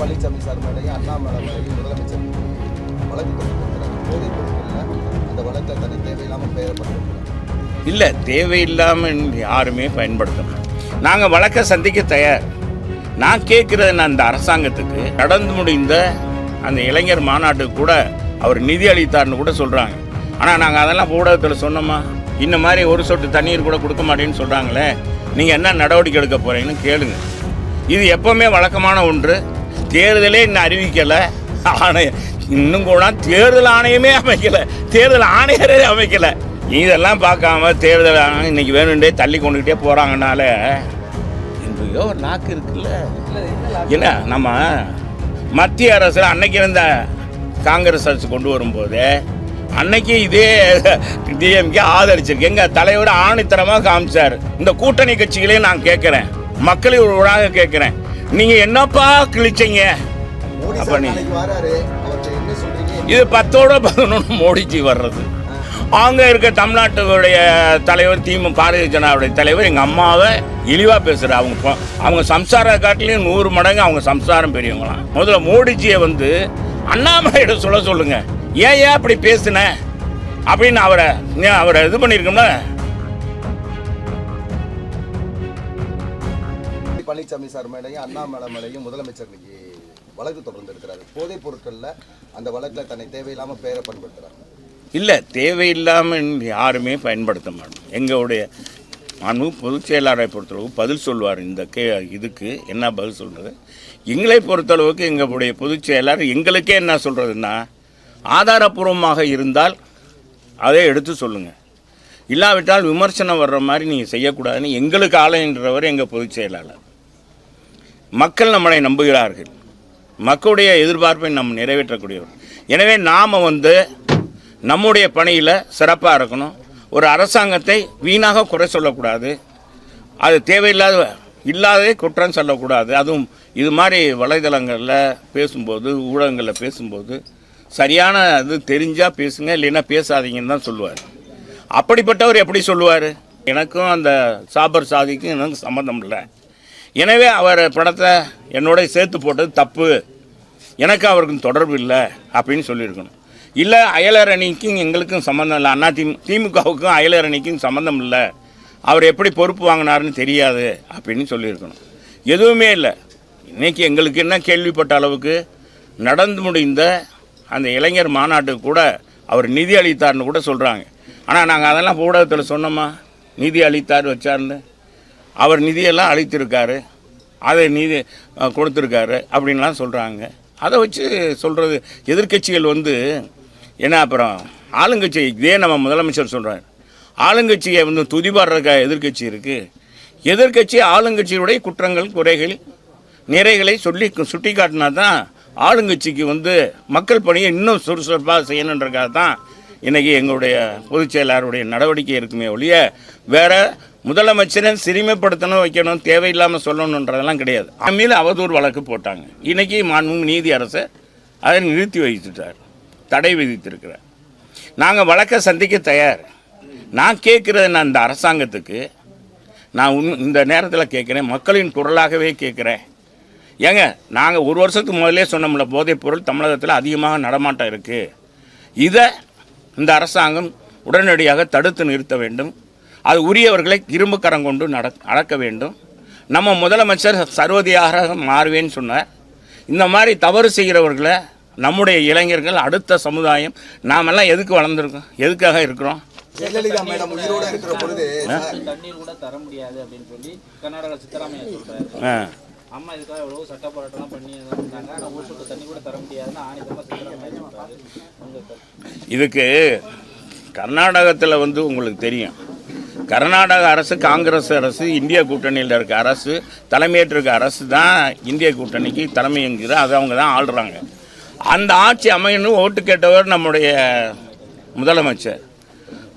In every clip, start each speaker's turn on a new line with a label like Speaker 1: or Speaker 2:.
Speaker 1: Palaniswami sir மேலேயும் அண்ணாமலை மேலேயும் முதலமைச்சர் வழக்கு தொடர்ந்திருக்கிறார் போதைப் பொருட்களில் அந்த வழக்கை தனி தேவையில்லாமல் பெயரப்பட்டிருக்கிறார்
Speaker 2: இல்லை தேவையில்லாமல் யாருமே பயன்படுத்தணும் நாங்கள் வழக்கை சந்திக்க தயார். நான் கேட்குறது நான் அந்த அரசாங்கத்துக்கு நடந்து முடிந்த அந்த இளைஞர் மாநாட்டுக்கு கூட அவர் நிதி அளித்தார்னு கூட சொல்கிறாங்க ஆனால் நாங்கள் அதெல்லாம் ஊடகத்தில் சொன்னோமா? இந்த மாதிரி ஒரு சொட்டு தண்ணீர் கூட கொடுக்க மாட்டேன்னு சொல்கிறாங்களே நீங்கள் என்ன நடவடிக்கை எடுக்க போகிறீங்கன்னு கேளுங்க. இது எப்போவுமே வழக்கமான ஒன்று. தேர்தலே இன்னும் அறிவிக்கலை. ஆணையம் இன்னும் கூட தேர்தல் ஆணையமே அமைக்கலை. தேர்தல் ஆணையரே அமைக்கலை. இதெல்லாம் பார்க்காம தேர்தல் ஆணையம் இன்னைக்கு வேணுண்டே தள்ளி கொண்டுக்கிட்டே போகிறாங்கனால எங்கேயோ ஒரு லாக்கு இருக்குல்ல. என்ன நம்ம மத்திய அரசு அன்னைக்கு இருந்த காங்கிரஸ் அரசு கொண்டு வரும்போது அன்னைக்கு இதே டிஎம்கே ஆதரிச்சிருக்கு. எங்கள் தலைவர் ஆணித்தரமாக காமிச்சார். இந்த கூட்டணி கட்சிகளையும் நான் கேட்குறேன். மக்களின் உருவாக கேட்குறேன். நீங்க என்னப்பா கிழிச்சீங்க? இது பத்தோட பதினொன்று மோடிஜி வர்றது. அங்கே இருக்க தமிழ்நாட்டுடைய தலைவர் திமுக பாரதிய ஜனதாவுடைய தலைவர் எங்கள் அம்மாவை இழிவாக பேசுகிற அவங்க அவங்க சம்சார காட்டிலையும் நூறு மடங்கு அவங்க சம்சாரம் பெரியவங்களாம். முதல்ல மோடிஜியை வந்து அண்ணாமலையிடம் சொல்ல சொல்லுங்க. ஏன் ஏன் அப்படி பேசுன? அப்படின்னு அவரை அவரை இது பண்ணியிருக்கோம்ல.
Speaker 1: பழனிசாமி சார் மேலேயும் அண்ணாமலை மேலேயும் முதலமைச்சர் இன்னைக்கு வழக்கு தொடர்ந்திருக்கிறார் போதைப் பொருட்களில் அந்த வழக்கில் தன்னை தேவையில்லாமல் பெயரை பயன்படுத்துகிறாங்க
Speaker 2: இல்லை தேவையில்லாமல் யாருமே பயன்படுத்த மாட்டோம். எங்களுடைய அனு பொதுச் செயலாளரை பொறுத்தளவு பதில் சொல்வார் இந்த கே இதுக்கு. என்ன பதில் சொல்கிறது எங்களை பொறுத்தளவுக்கு எங்களுடைய பொதுச் செயலாளர் எங்களுக்கே என்ன சொல்கிறதுன்னா ஆதாரப்பூர்வமாக இருந்தால் அதை எடுத்து சொல்லுங்கள் இல்லாவிட்டால் விமர்சனம் வர்ற மாதிரி நீங்கள் செய்யக்கூடாதுன்னு எங்களுக்கு ஆலைன்றவர் எங்கள் பொதுச் செயலாளர். மக்கள் நம்மளை நம்புகிறார்கள். மக்களுடைய எதிர்பார்ப்பை நாம் நிறைவேற்றக்கூடியவர். எனவே நாம் வந்து நம்முடைய பணியில் சிறப்பாக இருக்கணும். ஒரு அரசாங்கத்தை வீணாக குறை சொல்லக்கூடாது. அது தேவையில்லாத இல்லாததே குற்றம் சொல்லக்கூடாது. அதுவும் இது மாதிரி வலைதளங்களில் பேசும்போது ஊடகங்களில் பேசும்போது சரியான இது தெரிஞ்சால் பேசுங்க இல்லைன்னா பேசாதீங்கன்னு தான் சொல்லுவார். அப்படிப்பட்டவர் எப்படி சொல்லுவார்? எனக்கும் அந்த சாபர் சாதிக்கும் எனக்கு சம்மந்தம் இல்லை. எனவே அவர் படத்தை என்னோட சேர்த்து போட்டது தப்பு. எனக்கு அவருக்கும் தொடர்பு இல்லை அப்படின்னு சொல்லியிருக்கணும். இல்லை அயலர் அணிக்கும் எங்களுக்கும் சம்மந்தம் இல்லை. அண்ணா திமு திமுகவுக்கும் அயலரணிக்கும் சம்மந்தம் இல்லை. அவர் எப்படி பொறுப்பு வாங்கினாருன்னு தெரியாது அப்படின்னு சொல்லியிருக்கணும். எதுவுமே இல்லை. இன்றைக்கி எங்களுக்கு என்ன கேள்விப்பட்ட அளவுக்கு நடந்து முடிந்த அந்த இளைஞர் மாநாட்டுக்கு கூட அவர் நிதி அளித்தார்னு கூட சொல்கிறாங்க ஆனால் நாங்கள் அதெல்லாம் ஊடகத்தில் சொன்னோமா? நிதி அளித்தார் வச்சார்னு? அவர் நிதியெல்லாம் அழித்திருக்காரு அதை நிதி கொடுத்துருக்காரு அப்படின்லாம் சொல்கிறாங்க அதை வச்சு சொல்கிறது எதிர்க்கட்சிகள் வந்து என்ன அப்புறம் ஆளுங்கட்சி இதே நம்ம முதலமைச்சர் சொல்கிறார் ஆளுங்கட்சியை வந்து துதிபாடுறக்க எதிர்க்கட்சி இருக்குது எதிர்க்கட்சி ஆளுங்கட்சியுடைய குற்றங்கள் குறைகள் நிறைகளை சொல்லி சுட்டி காட்டினா தான் ஆளுங்கட்சிக்கு வந்து மக்கள் பணியை இன்னும் சுறுசுறுப்பாக செய்யணுன்றக்காக தான் இன்றைக்கி எங்களுடைய பொதுச் செயலாளருடைய நடவடிக்கை இருக்குமே ஒழிய வேற முதலமைச்சரை சிறுமைப்படுத்தணும் வைக்கணும் தேவையில்லாமல் சொல்லணுன்றதெல்லாம் கிடையாது. அவன் மீது அவதூறு வழக்கு போட்டாங்க. இன்றைக்கி மாண்பும் நீதி அரசை அதை நிறுத்தி வைத்துட்டார். தடை விதித்திருக்கிறார். நாங்கள் வழக்கை சந்திக்க தயார். நான் கேட்குறது நான் இந்த அரசாங்கத்துக்கு? நான் உன் இந்த நேரத்தில் கேட்குறேன் மக்களின் குரலாகவே கேட்குறேன். ஏங்க நாங்கள் ஒரு வருஷத்துக்கு முதலே சொன்னோம்ல போதைப் பொருள் தமிழகத்தில் அதிகமாக நடமாட்டம் இருக்குது இதை இந்த அரசாங்கம் உடனடியாக தடுத்து நிறுத்த வேண்டும். அது உரியவர்களை இரும்பு கரம் கொண்டு நட அடக்க வேண்டும். நம்ம முதலமைச்சர் சர்வதியாக மாறுவேன்னு சொன்னார். இந்த மாதிரி தவறு செய்கிறவர்களை நம்முடைய இளைஞர்கள் அடுத்த சமுதாயம் நாமெல்லாம் எதுக்கு வளர்ந்துருக்கோம்? எதுக்காக இருக்கிறோம்?
Speaker 1: ஜெயலலிதா மேடம் உயிரோட இருக்கிற பொழுது
Speaker 3: தண்ணீர் கூட தர முடியாது அப்படின்னு சொல்லி கர்நாடகா சித்தராமையா சொல்றாரு.
Speaker 2: ஆ.
Speaker 3: அம்மா இதுக்காக எவ்வளவு சட்ட போராட்டம்லாம் பண்ணி எல்லாம் இருந்தாங்க. ஆனா ஒரு சொட்டு தண்ணி கூட தர முடியாதுன்னு ஆணித்தமா சித்தராமையா சொல்றாரு. உங்க கருத்து.
Speaker 2: இதுக்கு கர்நாடகத்தில் வந்து உங்களுக்கு தெரியும். கர்நாடக அரசு காங்கிரஸ் அரசு இந்திய கூட்டணியில் இருக்க அரசு தலைமையேற்றிருக்க அரசு தான் இந்திய கூட்டணிக்கு தலைமையேங்குது அது அவங்க தான் ஆள்றாங்க. அந்த ஆட்சி அமையணும் ஓட்டு கேட்டவர் நம்முடைய முதலமைச்சர்.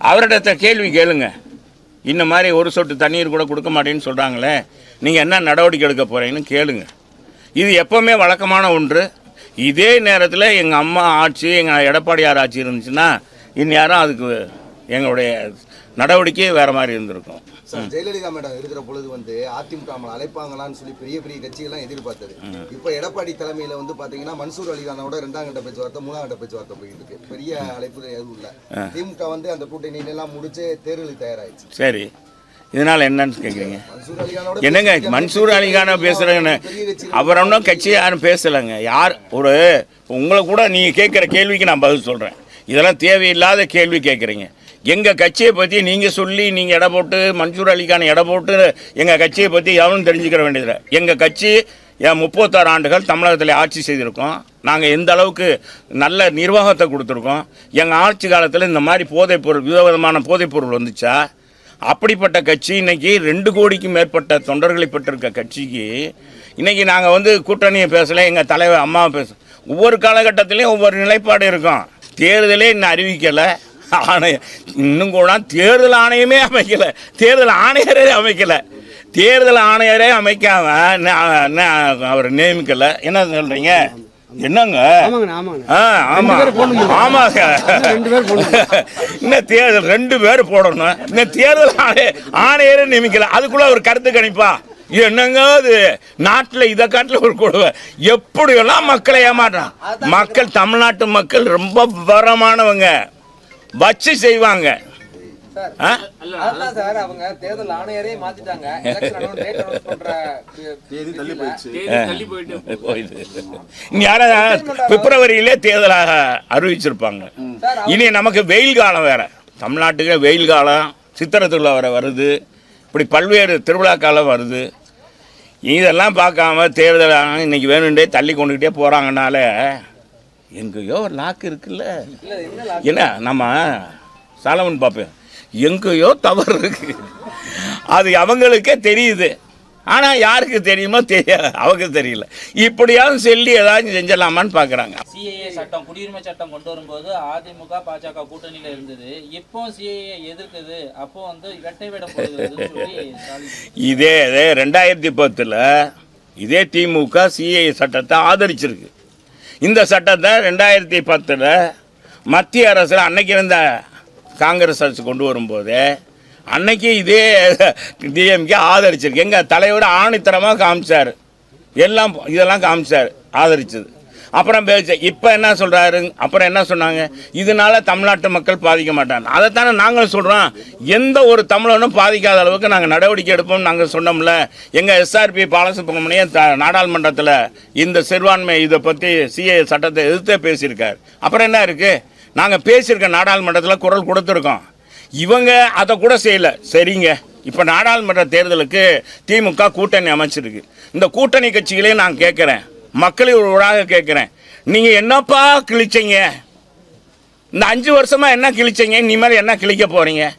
Speaker 2: அவரிடத்த கேள்வி கேளுங்க. இந்த மாதிரி ஒரு சொட்டு தண்ணீர் கூட கொடுக்க மாட்டேன்னு சொல்கிறாங்களே நீங்கள் என்ன நடவடிக்கை எடுக்க போகிறீங்கன்னு கேளுங்க. இது எப்போவுமே வழக்கமான ஒன்று. இதே நேரத்தில் எங்கள் அம்மா ஆட்சி எங்கள் எடப்பாடியார் ஆட்சி இருந்துச்சுன்னா இந்நேரம் அதுக்கு எங்களுடைய நடவடிக்கையே வேறு மாதிரி இருந்திருக்கும்.
Speaker 1: சார் ஜெயலலிதா மேடம் இருக்கிற பொழுது வந்து அதிமுக அழைப்பாங்களான்னு சொல்லி பெரிய பெரிய கட்சிகள்லாம் எதிர்பார்த்தது. இப்போ எடப்பாடி தலைமையில வந்து பாத்தீங்கன்னா மன்சூர் அலிகானோட ரெண்டாம் கட்ட பேச்சுவார்த்தை மூணாம் கட்ட பேச்சுவார்த்தை போயிட்டு இருக்கு. பெரிய அழைப்பு எதுவும் இல்ல. திமுக வந்து அந்த கூட்டணி எல்லாம் முடிச்சு தேர்தலுக்கு தயாராயிடுச்சு.
Speaker 2: சரி. இதனால் என்னன்னு கேட்குறீங்க என்னங்க மன்சூர் அலிகான பேசுகிறேங்கன்னு அவர் ஒன்றும் கட்சி யாரும் பேசலைங்க. யார்? ஒரு உங்களை கூட நீங்கள் கேட்குற கேள்விக்கு நான் பதில் சொல்கிறேன் இதெல்லாம் தேவையில்லாத கேள்வி கேட்குறீங்க எங்கள் கட்சியை பற்றி நீங்கள் சொல்லி நீங்கள் எடை போட்டு மன்சூர் அலிக்கான எடை போட்டு எங்கள் கட்சியை பற்றி எவனும் தெரிஞ்சுக்கிற வேண்டியதில்லை. எங்கள் கட்சி என் முப்பத்தாறு ஆண்டுகள் தமிழகத்தில் ஆட்சி செய்திருக்கோம். நாங்கள் எந்த அளவுக்கு நல்ல நிர்வாகத்தை கொடுத்துருக்கோம். எங்கள் ஆட்சி காலத்தில் இந்த மாதிரி போதைப் பொருள் விதவிதமான போதைப் பொருள் வந்துச்சா? அப்படிப்பட்ட கட்சி இன்னைக்கு ரெண்டு கோடிக்கும் மேற்பட்ட தொண்டர்களை பெற்றிருக்க கட்சிக்கு இன்றைக்கி நாங்கள் வந்து கூட்டணியை பேசலை எங்கள் தலைவர் அம்மா பேச ஒவ்வொரு காலகட்டத்திலையும் ஒவ்வொரு நிலைப்பாடு இருக்கும். தேர்தலே இன்னும் அறிவிக்கலை. ஆணையம் இன்னும் கூட தேர்தல் ஆணையமே அமைக்கலை. தேர்தல் ஆணையரே அமைக்கலை. தேர்தல் ஆணையரே அமைக்காம அவர் நியமிக்கலை. என்ன சொல்கிறீங்க என்னங்க? இன்னும் தேர்தல் ரெண்டு பேர் போடணும். இந்த தேர்தல் ஆணைய ஆணையரை நியமிக்கல. அதுக்குள்ள ஒரு கருத்து கணிப்பா. என்னங்க அது? நாட்டில் இதை காட்டில் ஒரு கொடுவை எப்படியெல்லாம் மக்களை ஏமாற்றான் மக்கள் தமிழ்நாட்டு மக்கள் ரொம்ப விவரமானவங்க. வச்சு செய்வாங்க. பிப்ரவரியிலே தேர்தலாக அறிவிச்சிருப்பாங்க.
Speaker 4: சார்
Speaker 2: இனி நமக்கு வெயில் காலம் வேற. தமிழ்நாட்டுக்கு வெயில் காலம். சித்திரை திருவிழா வர வருது. இப்படி பல்வேறு திருவிழா காலம் வருது. இதெல்லாம் பார்க்காம தேர்தல் ஆணையம் இன்னைக்கு வேணுண்டே தள்ளி கொண்டுக்கிட்டே போகிறாங்கனால எங்கேயோ ஒரு லாக்கு இருக்குல்ல.
Speaker 4: என்ன
Speaker 2: நம்ம சாலமன் பார்ப்பேன் எங்கேயோ தவறு இருக்கு. அது அவங்களுக்கே தெரியுது. ஆனால் யாருக்கு தெரியுமோ தெரியாது. அவங்க தெரியல. இப்படியாவது சொல்லி ஏதாச்சும் செஞ்சிடலாமான்னு பார்க்குறாங்க
Speaker 3: சிஏஏ சட்டம் குடியுரிமை சட்டம் கொண்டு வரும்போது அதிமுக பாஜக கூட்டணியில இருந்தது. இப்போ சிஏஏ எதிர்க்குது. அப்போ வந்து இரட்டை ஸ்டாலின்
Speaker 2: இதே இதே ரெண்டாயிரத்தி பத்தில் இதே திமுக சிஏ சட்டத்தை ஆதரிச்சிருக்கு. இந்த சட்டத்தை ரெண்டாயிரத்தி பத்தில் மத்திய அரசில் அன்னைக்கு இருந்த காங்கிரஸ் அரசு கொண்டு வரும்போது அன்னைக்கு இதே டிஎம்கே ஆதரிச்சிருக்கு. எங்கள் தலைவர் ஆணித்தரமாக காமிச்சார். எல்லாம் இதெல்லாம் காமிச்சார் ஆதரிச்சது. அப்புறம் பேச்சு. இப்போ என்ன சொல்கிறாரு அப்புறம் என்ன சொன்னாங்க? இதனால தமிழ்நாட்டு மக்கள் பாதிக்க மாட்டாங்க. அதைத்தானே நாங்களும் சொல்கிறோம் எந்த ஒரு தமிழனும் பாதிக்காத அளவுக்கு நாங்கள் நடவடிக்கை எடுப்போம் நாங்கள் சொன்னோம்ல. எங்கள் எஸ்ஆர்பி பாலசுப்ரமணியம் த நாடாளுமன்றத்தில் இந்த சிறுபான்மை இதை பற்றி சிஏ சட்டத்தை எதிர்த்தே பேசியிருக்கார். அப்புறம் என்ன இருக்குது நாங்கள் பேசியிருக்க நாடாளுமன்றத்தில் குரல் கொடுத்துருக்கோம். இவங்க அதை கூட செய்யல. சரிங்க. இப்போ நாடாளுமன்ற தேர்தலுக்கு திமுக கூட்டணி அமைச்சிருக்கு. இந்த கூட்டணி கட்சிகளையும் நான் கேட்குறேன் மக்களை ஒரு ஊடாக கேட்குறேன். நீங்கள் என்னப்பா கிழிச்சிங்க? இந்த அஞ்சு வருஷமாக என்ன கிழிச்சீங்க? இனிமேல் என்ன கிழிக்க போகிறீங்க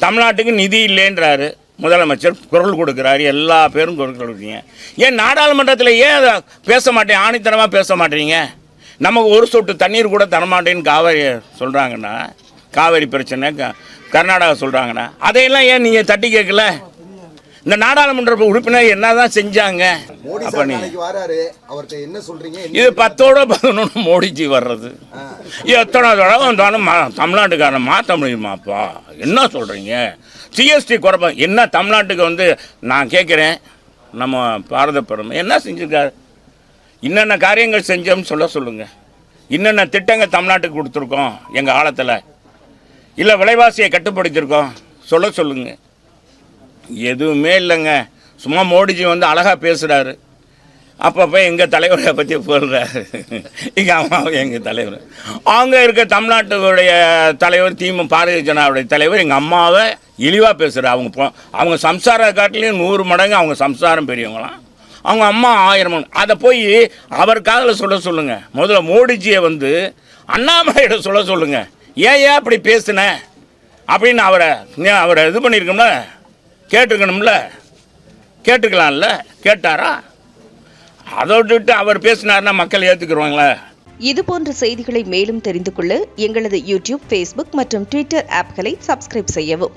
Speaker 2: தமிழ்நாட்டுக்கு நிதி இல்லைன்றாரு. முதலமைச்சர் குரல் கொடுக்குறாரு. எல்லா பேரும் குரல் கொடுக்குறீங்க. ஏன் நாடாளுமன்றத்தில் ஏன் அதை பேச மாட்டேன்? ஆணித்தனமாக பேச மாட்டேறீங்க நமக்கு ஒரு சொட்டு தண்ணீர் கூட தரமாட்டேன்னு காவேரி சொல்கிறாங்கன்னா காவேரி பிரச்சனை க- கர்நாடகா சொல்கிறாங்கன்னா அதையெல்லாம் ஏன் நீங்கள் தட்டி கேட்கல? இந்த நாடாளுமன்ற உறுப்பினர் என்ன தான் செஞ்சாங்க? அப்போ
Speaker 1: சார்
Speaker 2: நீ
Speaker 1: நாளைக்கு வராரு அவர்கிட்ட என்ன சொல்றீங்க என்ன
Speaker 2: இது பத்தோட பதினொன்று மோடிஜி வர்றது. எத்தனை தடவை வந்தாலும் மா- தமிழ்நாட்டுக்காரன் மாற்ற முடியுமாப்பா? என்ன சொல்கிறீங்க ஜிஎஸ்டி குறைப்பா என்ன தமிழ்நாட்டுக்கு வந்து நான் கேட்குறேன் நம்ம பாரத பிரதமர் என்ன செஞ்சிருக்காரு? என்னென்ன காரியங்கள் செஞ்சோம்னு சொல்ல சொல்லுங்கள் என்னென்ன திட்டங்கள் தமிழ்நாட்டுக்கு கொடுத்துருக்கோம் எங்கள் காலத்தில் இல்லை விலைவாசியை கட்டுப்படுத்தியிருக்கோம் சொல்ல சொல்லுங்கள் எதுவுமே இல்லைங்க. சும்மா மோடிஜி வந்து அழகாக பேசுகிறாரு அப்பப்போ எங்கள் தலைவரை பற்றி போடுறாரு எங்கள் அம்மாவை எங்கள் தலைவர். அவங்க இருக்க தமிழ்நாட்டுடைய தலைவர் திமு பாரதிய ஜனதாவுடைய தலைவர் எங்கள் அம்மாவை இழிவாக பேசுகிறார் அவங்க போ அவங்க சம்சார காட்டிலையும் நூறு மடங்கு அவங்க சம்சாரம் பெரியவங்களாம். அவங்க அம்மா ஆயிரம் அதை போய் அவர் காதில் சொல்ல சொல்லுங்கள் முதல்ல மோடிஜியை வந்து அண்ணாமலையிட சொல்ல சொல்லுங்கள் ஏன் ஏன் அப்படி பேசுன? அப்படின்னு அவரை அவரை இது பண்ணியிருக்கோம்ல கேட்டிருக்கணும்ல கேட்டுக்கலாம்ல? கேட்டாரா? அதை விட்டுட்டு அவர் பேசினாருன்னா மக்கள் ஏற்றுக்குருவாங்களே
Speaker 5: இது போன்ற செய்திகளை மேலும் தெரிந்து கொள்ள எங்களது யூடியூப் ஃபேஸ்புக் மற்றும் ட்விட்டர் ஆப்களை சப்ஸ்கிரைப் செய்யவும்.